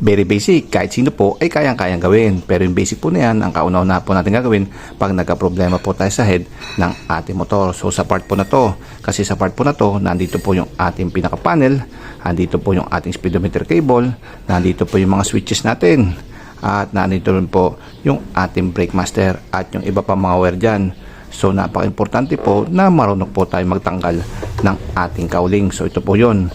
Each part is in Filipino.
Very basic, kahit sino po ay kayang-kayang gawin. Pero yung basic po na yan, ang kauna-una po natin gagawin pag nagka-problema po tayo sa head ng ating motor. So sa part po na to, kasi sa part po na to, nandito po yung ating pinaka-panel, nandito po yung ating speedometer cable, nandito po yung mga switches natin, at nandito rin po yung ating brake master at yung iba pa mga wire dyan. So napaka-importante po na marunong po tayo magtanggal ng ating cowling. So ito po yun.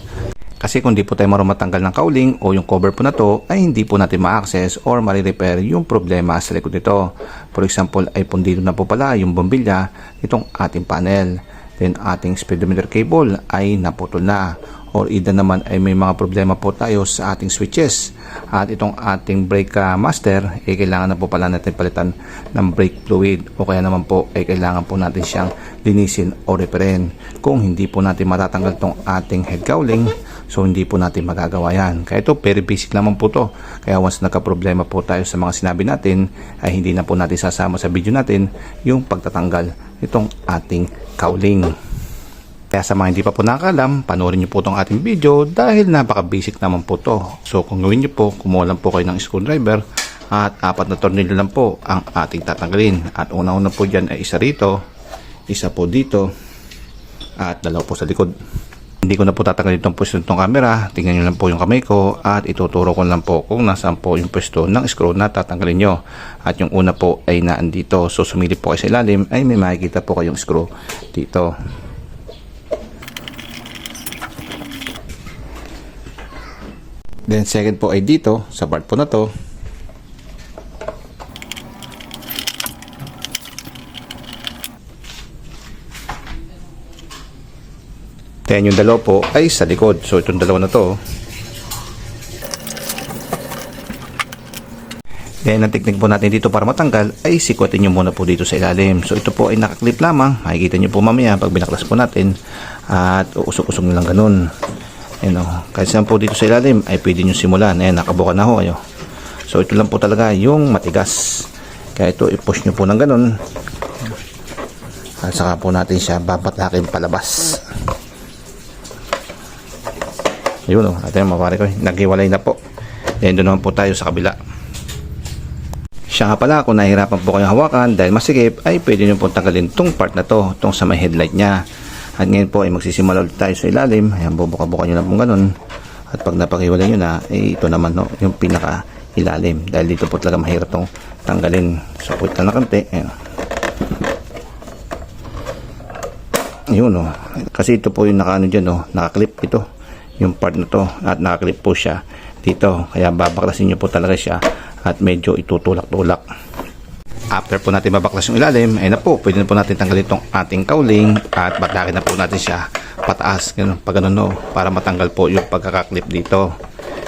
Kasi kung di po tayo marunong matanggal ng cowling o yung cover po na to ay hindi po natin ma-access or ma-repair yung problema sa likod nito. For example ay pundido na po pala yung bombilya nitong ating panel. Then ating speedometer cable ay naputol na or either naman ay may mga problema po tayo sa ating switches at itong ating brake ah, master ay kailangan na po pala natin palitan ng brake fluid o kaya naman po ay kailangan po natin siyang linisin o repairin kung hindi po natin matatanggal itong ating head cowling so hindi po natin magagawa yan kaya ito very basic lamang po to kaya once nagka-problema po tayo sa mga sinabi natin ay hindi na po natin sasama sa video natin yung pagtatanggal itong ating cowling kaya sa mga hindi pa po nakakalam, panoorin niyo po itong ating video dahil napaka-basic naman po to. So kung gawin niyo po, kumuha lang po kayo ng screwdriver at apat na tornilyo lang po ang ating tatanggalin. At una-una po dyan ay isa rito, isa po dito, at dalawa po sa likod. Hindi ko na po tatanggalin itong pwesto nitong camera. Tingnan nyo lang po yung kamay ko at ituturo ko lang po kung nasaan po yung pwesto ng screw na tatanggalin nyo. At yung una po ay naandito. So sumilip po kayo sa ilalim ay may makikita po kayong screw dito. Then second po ay dito sa part po na to. Then yung dalawa po ay sa likod. So itong dalawa na to. Then ang technique po natin dito para matanggal ay sikwatin nyo muna po dito sa ilalim. So ito po ay nakaklip lamang. Makikita nyo po mamaya pag binaklas po natin. At uusok-usok nyo lang ganun. Ayan o. Kahit saan po dito sa ilalim ay pwede nyo simulan. Ayan, nakabuka na ho kayo. So ito lang po talaga yung matigas. Kaya ito i-push nyo po ng ganun. At saka po natin siya babatakin palabas. Yun o. At yan mapare ko. Naghiwalay na po. Then doon naman po tayo sa kabila. Siya nga pala, kung nahihirapan po kayo hawakan dahil masikip, ay pwede nyo po tanggalin tong part na to, tong sa may headlight niya. At ngayon po ay magsisimula ulit tayo sa ilalim. Ayan, bubuka-buka nyo lang po ganun. At pag napakiwalay nyo na, eh, ito naman no, yung pinaka ilalim. Dahil dito po talaga mahirap tong tanggalin. So, put lang na kante. Ayan. Yun no. Kasi ito po yung nakaano dyan no, nakaklip ito. Yung part na to. At nakaklip po siya dito. Kaya babaklasin nyo po talaga siya at medyo itutulak-tulak. After po natin babaklas yung ilalim, ay na po, pwede na po natin tanggalin itong ating cowling at batakin na po natin siya pataas, ganun, pag ganun no, para matanggal po yung pagkakaklip dito.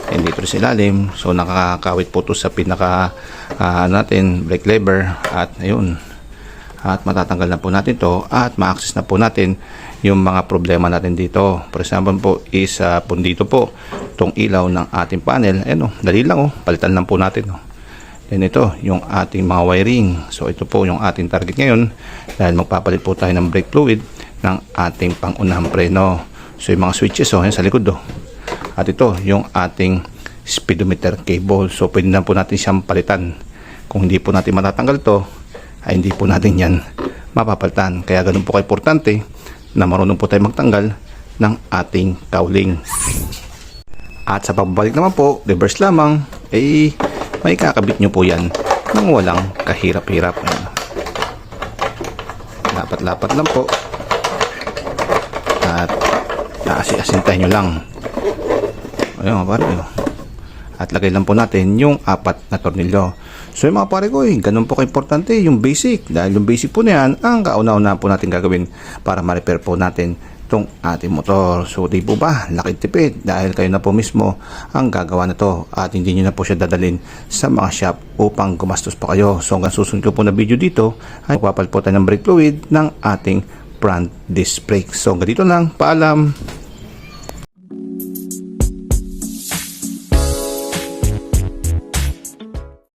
And dito sa ilalim, so nakakawit po to sa pinaka ah, natin, brake lever at ayun. At matatanggal na po natin to at ma-access na po natin yung mga problema natin dito. For example po is uh, po dito po itong ilaw ng ating panel. Ayan o, dali lang o, palitan lang po natin o. Then ito, yung ating mga wiring. So ito po yung ating target ngayon dahil magpapalit po tayo ng brake fluid ng ating pangunahang preno. So yung mga switches oh, yan sa likod oh. At ito, yung ating speedometer cable. So pwede na po natin siyang palitan. Kung hindi po natin matatanggal to, ay hindi po natin yan mapapalitan. Kaya ganun po ka-importante na marunong po tayo magtanggal ng ating cowling. At sa pagbabalik naman po, reverse lamang, eh, may kakabit nyo po yan nang walang kahirap-hirap. Lapat-lapat lang po. At aasi-asintahin nyo lang. Ayun pare. oh. At lagay lang po natin yung apat na tornilyo. So yung mga pare ko, eh, ganun po ka-importante yung basic. Dahil yung basic po na yan, ang kauna-una po natin gagawin para ma-repair po natin itong ating motor. So di po ba, laki tipid dahil kayo na po mismo ang gagawa na to at hindi nyo na po siya dadalhin sa mga shop upang gumastos pa kayo. So hanggang susunod ko po na video dito ay magpapal tayo ng brake fluid ng ating front disc brake. So hanggang dito lang, paalam!